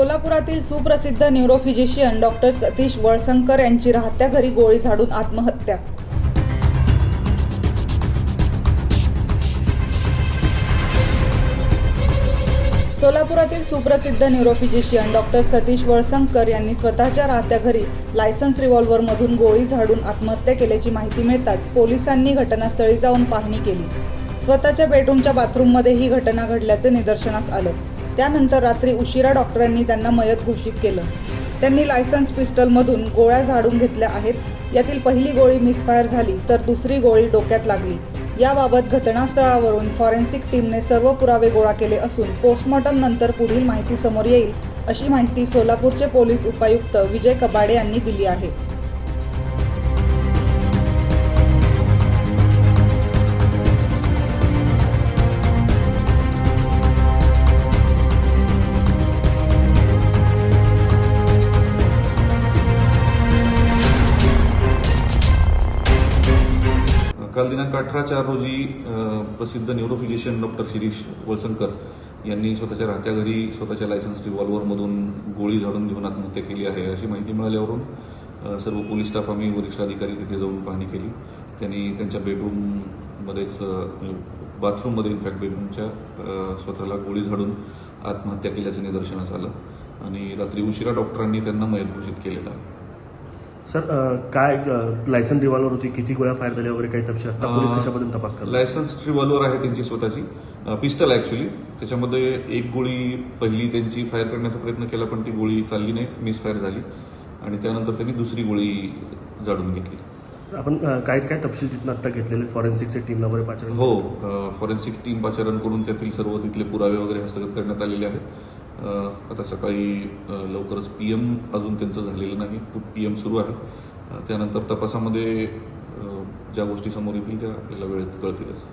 सोलापुरातील सुप्रसिद्ध neurophysician doctor Satish Walsankar यांची राहत्या घरी गोळी झाडून आत्महत्या. सोलापुरातील सुप्रसिद्ध न्यूरोफिजिशियन डॉक्टर सतीश वळसंकर यांनी स्वतःच्या राहत्या घरी लायसन्स रिव्हॉल्व्हरमधून गोळी झाडून आत्महत्या केल्याची माहिती मिळताच पोलिसांनी घटनास्थळी जाऊन पाहणी केली. स्वतःच्या बेडरूमच्या बाथरूममध्ये ही घटना घडल्याचे निदर्शनास आलं. त्यानंतर रात्री उशिरा डॉक्टरांनी त्यांना मयत घोषित केलं. त्यांनी लायसन्स पिस्टलमधून गोळ्या झाडून घेतल्या आहेत. यातील पहिली गोळी मिसफायर झाली तर दुसरी गोळी डोक्यात लागली. याबाबत घटनास्थळावरून फॉरेन्सिक टीमने सर्व पुरावे गोळा केले असून पोस्टमॉर्टम नंतर पुढील माहिती समोर येईल अशी माहिती सोलापूरचे पोलीस उपायुक्त विजय कबाडे यांनी दिली आहे. काल दिनांक अठरा चार रोजी प्रसिद्ध न्यूरोफिजिशियन डॉक्टर शिरीष वळसंकर यांनी स्वतःच्या राहत्या घरी स्वतःच्या लायसन्स रिव्हॉल्व्हरमधून गोळी झाडून घेऊन आत्महत्या केली आहे अशी माहिती मिळाल्यावरून सर्व पोलीस स्टाफ आम्ही वरिष्ठ अधिकारी तिथे जाऊन पाहणी केली. त्यांनी त्यांच्या बेडरूममध्येच बाथरूममध्ये इनफॅक्ट बेडरूमच्या स्वतःला गोळी झाडून आत्महत्या केल्याचं निदर्शनास आलं. आणि रात्री उशिरा डॉक्टरांनी त्यांना मयत घोषित केलेला आहे. सर काय लायसन रिव्हॉल्वर होती? किती गोळ्या फायर झाल्या वगैरे काही तपशील? आता पोलीस कशाबद्दल तपास करतात? लायसन्स रिव्हॉल्वर आहे त्यांची स्वतःची. पिस्टल ऍक्च्युली त्याच्यामध्ये एक गोळी पहिली त्यांची फायर करण्याचा प्रयत्न केला पण ती गोळी चालली नाही. मिसफायर झाली. आणि त्यानंतर त्यांनी दुसरी गोळी जाडून घेतली. आपण काय काय तपशील तिथून आता घेतलेले फॉरेन्सिकच्या टीमला वगैरे पाचारण हो फॉरेन्सिक टीम पाचारण करून त्यातील सर्व तिथले पुरावे वगैरे हस्तगत करण्यात आलेले आहेत. आता सकाळी लवकरच पी एम अजून त्यांचं झालेलं नाही. पी एम सुरू आहे. त्यानंतर तपासामध्ये ज्या गोष्टी समोर येतील त्या आपल्याला वेळेत कळतीलच.